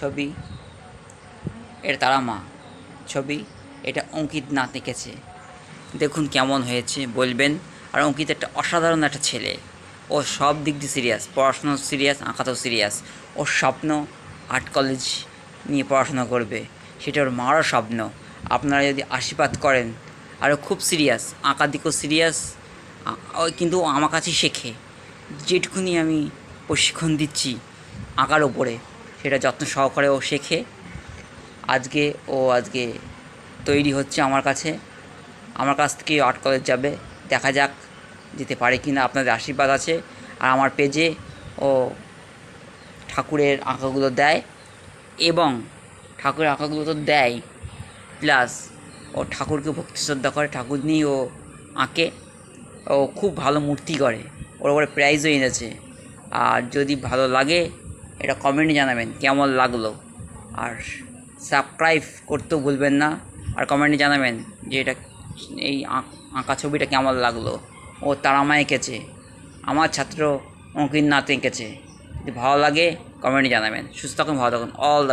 ছবি এটা তারা মা ছবি, এটা অঙ্কিত নাথ এঁকেছে। দেখুন কেমন হয়েছে, বলবেন। আর অঙ্কিত একটা অসাধারণ একটা ছেলে। ও সব দিক দিয়ে সিরিয়াস পড়াশুনো সিরিয়াস আঁকাতেও সিরিয়াস ওর স্বপ্ন আর্ট কলেজ নিয়ে পড়াশোনা করবে, সেটা ওর মারও স্বপ্ন। আপনারা যদি আশীর্বাদ করেন, আরও খুব সিরিয়াস আঁকার দিকেও সিরিয়াস কিন্তু আমার কাছেই শেখে। যেটুকুনি আমি প্রশিক্ষণ দিচ্ছি আঁকার ওপরে সেটা যত্ন সহকারে ও শেখে। আজকে ও আজকে তৈরি হচ্ছে আমার কাছে। আমার কাছ থেকে আর্ট কলেজ যাবে। দেখা যাক যেতে পারে কি না আপনাদের আশীর্বাদ আছে। আর আমার পেজে ও ঠাকুরের আঁকাগুলো দেয় এবং ঠাকুরের আঁকাগুলো তো দেয়। প্লাস ও ঠাকুরকে ভক্তি শ্রদ্ধা করে। ঠাকুর নিয়ে ও আঁকে। ও খুব ভালো মূর্তি করে। ওর ওপরে প্রাইজও এনেছে। আর যদি ভালো লাগে এটা কমেন্টে জানাবেন কেমন লাগল। আর সাবস্ক্রাইব করতেও ভুলবেন না। আর কমেন্টে জানাবেন যে এটা এই আঁক- ছবিটা কেমন লাগল। ও তারামা এঁকেছে। আমার ছাত্র অঙ্কিত নাথ এঁকেছে। যদি ভালো লাগে কমেন্টে জানাবেন। সুস্থ থাকুন, ভালো থাকুন। All the